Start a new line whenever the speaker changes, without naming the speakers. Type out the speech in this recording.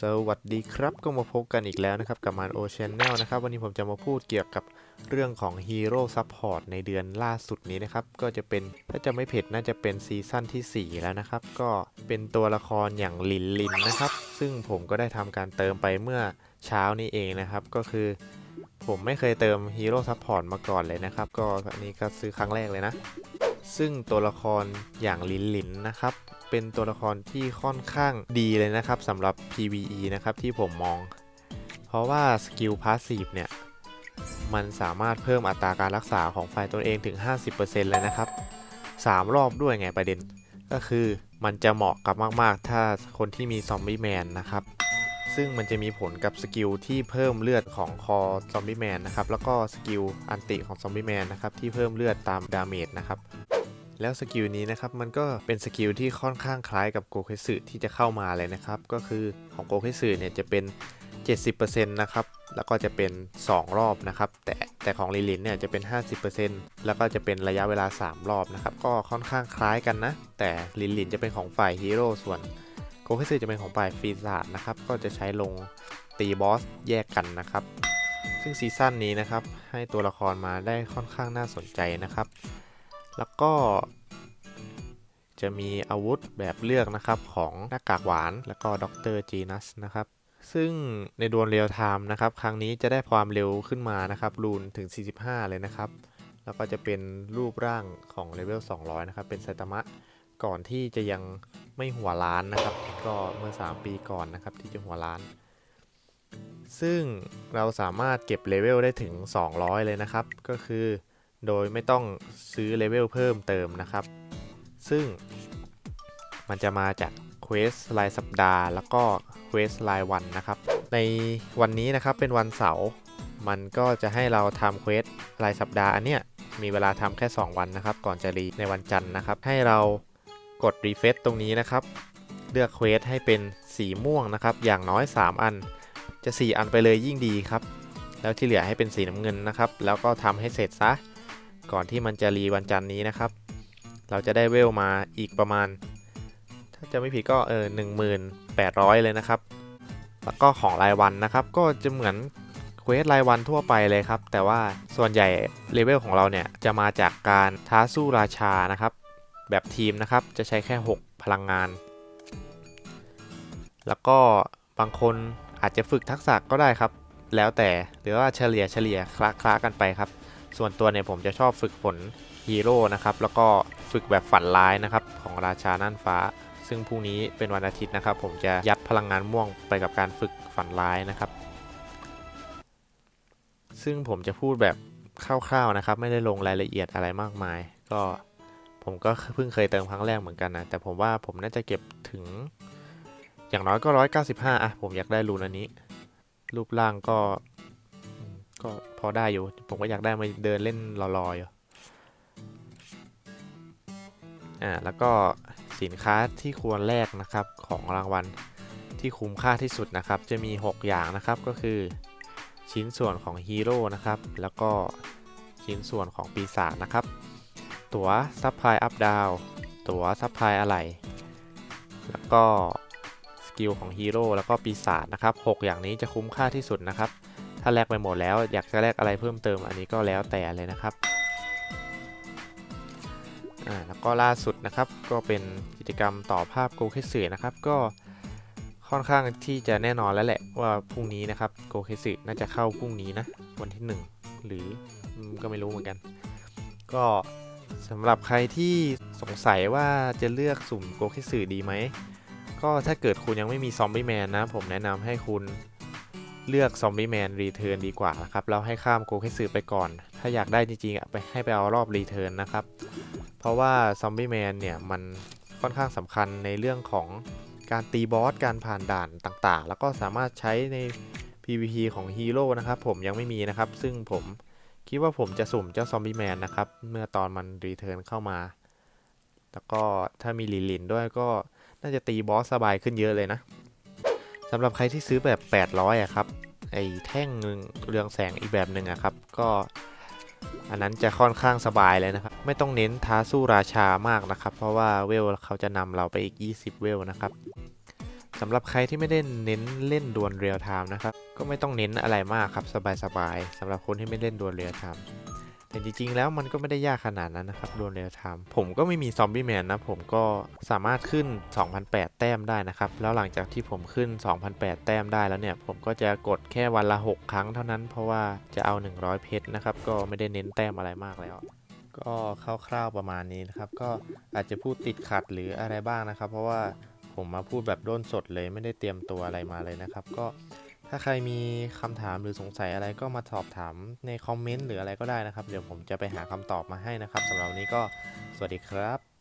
สวัสดีครับก็มาพบกันอีกแล้วนะครับ กับมันโอชแนลนะครับ วันนี้ผมจะมาพูดเกี่ยวกับเรื่องของฮีโร่ซัพพอร์ตในเดือนล่าสุดนี้นะครับ ก็จะเป็นถ้าจะไม่ผิดน่าจะเป็นซีซั่นทีสี่ 4 แล้วนะครับ ก็เป็นตัวละครอย่างลินลินนะครับ ซึ่งผมก็ได้ทำการเติมไปเมื่อเช้านี้เองนะครับ ก็คือผมไม่เคยเติมฮีโร่ซัพพอร์ตมาก่อนเลยนะครับ ก็อันนี้ก็ซื้อครั้งแรกเลยนะ ซึ่งตัวละครอย่างลินลินนะครับ เป็นตัวละครที่ค่อนข้างดีเลยนะครับสำหรับ PVE นะครับที่ผมมอง เพราะว่าสกิลพาสซีฟเนี่ย มันสามารถเพิ่มอัตราการรักษาของฝ่ายตนเองถึง 50%เลยนะครับ 3 รอบด้วยไงประเด็น ก็คือมันจะเหมาะกับมาก ๆ ถ้าคนที่มีซอมบี้แมนนะครับซึ่งมันจะมีผลกับสกิลที่เพิ่มเลือดของคอซอมบี้แมนนะครับ แล้วก็สกิลอันติของซอมบี้แมนนะครับ ที่เพิ่มเลือดตามดาเมจนะครับ แล้วสกิลนี้นะครับมันก็เป็นสกิลที่ค่อนข้างคล้ายกับโกเคสึที่จะเข้ามาเลยนะครับ ก็คือของโกเคสึเนี่ยจะเป็น 70%นะครับ แล้วก็จะเป็น 2 รอบนะครับ แต่แต่ของลิลินเนี่ยจะเป็น 50%แล้วก็จะเป็นระยะเวลา 3 รอบนะครับ ก็ค่อนข้างคล้ายกันนะ แต่ลิลินจะเป็นของฝ่ายฮีโร่ส่วนโกเคสึจะเป็นของฝ่ายฟีศาจนะครับ ก็จะใช้ลงตีบอสแยกกันนะครับ ซึ่งซีซั่นนี้นะครับให้ตัวละครมาได้ค่อนข้างน่าสนใจนะครับ แล้วก็จะมีอาวุธแบบเลือกนะครับของหน้ากากหวานแล้วก็ด็อกเตอร์จีนัสนะครับซึ่งในดวลเรียลไทม์นะครับครั้งนี้จะได้ความเร็วขึ้นมานะครับรูนถึง 45 เลยนะครับ แล้วก็จะเป็นรูปร่างของเลเวล 200 นะครับ เป็นไซตามะก่อนที่จะยังไม่หัวล้านนะครับ ก็เมื่อ 3 ปีก่อนนะครับที่จะหัวล้าน ซึ่งเราสามารถเก็บเลเวลได้ถึง 200 เลยนะครับ ก็คือ โดยไม่ต้องซื้อเลเวลเพิ่มเติมนะครับ ซึ่งมันจะมาจากเควสรายสัปดาห์ แล้วก็เควสรายวันนะครับ ในวันนี้นะครับเป็นวันเสาร์มันก็จะให้เราทำเควสรายสัปดาห์อันเนี้ยมีเวลาทำแค่ 2 วันนะครับ ก่อนจะรีในวันจันทร์นะครับ ให้เรากดรีเฟซตรงนี้นะครับ เลือกเควสให้เป็นสีม่วงนะครับ อย่างน้อย 3 อัน จะ 4 อันไปเลยยิ่งดีครับ แล้วที่เหลือให้เป็นสีน้ำเงินนะครับ แล้วก็ทำให้เสร็จซะ ก่อนที่มันจะรีวันจันทร์นี้นะครับ เราจะได้เวลมาอีกประมาณ ถ้าจะไม่ผิดก็เออหนึ่งหมื่นแปดร้อยเลยนะครับ แล้วก็ของรายวันนะครับ ก็จะเหมือนเควสรายวันทั่วไปเลยครับ แต่ว่าส่วนใหญ่เลเวลของเราเนี่ยจะมาจากการท้าสู้ราชานะครับ แบบทีมนะครับจะใช้แค่ 6 พลังงาน แล้วก็บางคนอาจจะฝึกทักษะก็ได้ครับ แล้วแต่หรือว่าเฉลี่ยเฉลี่ยคละคละกันไปครับ ส่วนตัวเนี่ยผมจะชอบฝึกฝนฮีโร่นะครับแล้วก็ฝึกแบบฝันร้ายนะครับของราชาน่านฟ้า ซึ่งพรุ่งนี้เป็นวันอาทิตย์นะครับ ผมจะยัดพลังงานม่วงไปกับการฝึกฝันร้ายนะครับ ซึ่งผมจะพูดแบบคร่าวๆนะครับ ไม่ได้ลงรายละเอียดอะไรมากมาย ก็ผมก็เพิ่งเคยเติมครั้งแรกเหมือนกันนะแต่ผมว่าผมน่าจะเก็บถึง อย่างน้อยก็ 195อะผมอยากได้รูนอันนี้ รูปร่างก็ ก็พอได้อยู่ ผมก็อยากได้มาเดินเล่นลอยๆอยู่อ่าแล้วก็สินค้าที่ควรแลกนะครับของรางวัลที่คุ้มค่าที่สุดนะครับ จะมี 6 อย่างนะครับก็คือ ชิ้นส่วนของฮีโร่นะครับ แล้วก็ชิ้นส่วนของปีศาจนะครับ ตั๋วซัพพลายอัพดาวตั๋วซัพพลายอะไหล่แล้วก็สกิลของฮีโร่แล้วก็ปีศาจนะครับ 6 อย่างนี้จะคุ้มค่าที่สุดนะครับ ถ้าแลกไปหมดแล้วอยากจะแลกอะไรเพิ่มเติมอันนี้ก็แล้วแต่เลยนะครับอ่าแล้วก็ล่าสุดนะครับก็เป็นกิจกรรมต่อภาพโกเคสึนะครับก็ค่อนข้างที่จะแน่นอนแล้วแหละว่าพรุ่งนี้นะครับโกเคสึน่าจะเข้าพรุ่งนี้นะวันที่ 1 หรือก็ไม่รู้เหมือนกัน ก็สำหรับใครที่สงสัยว่าจะเลือกสุ่มโกเคสึดีไหมก็ถ้าเกิดคุณยังไม่มีซอมบี้แมนนะ ผมแนะนำให้คุณ เลือกซอมบี้แมนรีเทิร์นดีกว่านะครับแล้วให้ข้ามโกเคสึไปก่อน ถ้าอยากได้จริงๆอะไปให้ไปเอารอบรีเทิร์นนะครับ เพราะว่าซอมบี้แมนเนี่ยมันค่อนข้างสำคัญในเรื่องของการตีบอสการผ่านด่านต่างๆ แล้วก็สามารถใช้ใน PVP ของฮีโร่นะครับผมยังไม่มีนะครับ ซึ่งผมคิดว่าผมจะสุ่มเจ้าซอมบี้แมนนะครับ เมื่อตอนมันรีเทิร์นเข้ามา แล้วก็ถ้ามีลิลินด้วยก็น่าจะตีบอสสบายขึ้นเยอะเลยนะำหรับใครที่ซื้อแบบ 800อะครับไอ้แท่งเรืองแสงอีกแบบหนึ่งอะครับ ก็อันนั้นจะค่อนข้างสบายเลยนะครับ ไม่ต้องเน้นท้าสู้ราชามากนะครับ เพราะว่าเวลเขาจะนำเราไปอีก 20 เวลนะครับสำหรับใครที่ไม่ได้เน้นเล่นดวลเรียลไทม์นะครับ ก็ไม่ต้องเน้นอะไรมากครับ สบายๆสำหรับคนที่ไม่เล่นดวลเรียลไทม์ แต่จริงๆแล้วมันก็ไม่ได้ยากขนาดนั้นนะครับดวลเรียลไทม์ผมก็ไม่มีซอมบี้แมนนะ ผมก็สามารถขึ้น 2,008 แต้มได้นะครับ แล้วหลังจากที่ผมขึ้น 2,008 แต้มได้แล้วเนี่ย ผมก็จะกดแค่วันละ 6 ครั้งเท่านั้น เพราะว่าจะเอา 100 เพชรนะครับ ก็ไม่ได้เน้นแต้มอะไรมากแล้วก็คร่าวๆประมาณนี้นะครับ ก็อาจจะพูดติดขัดหรืออะไรบ้างนะครับ เพราะว่าผมมาพูดแบบด้นสดเลยไม่ได้เตรียมตัวอะไรมาเลยนะครับ ก็ ถ้าใครมีคำถามหรือสงสัยอะไรก็มาสอบถามในคอมเมนต์หรืออะไรก็ได้นะครับ เดี๋ยวผมจะไปหาคำตอบมาให้นะครับสำหรับวันนี้ก็สวัสดีครับ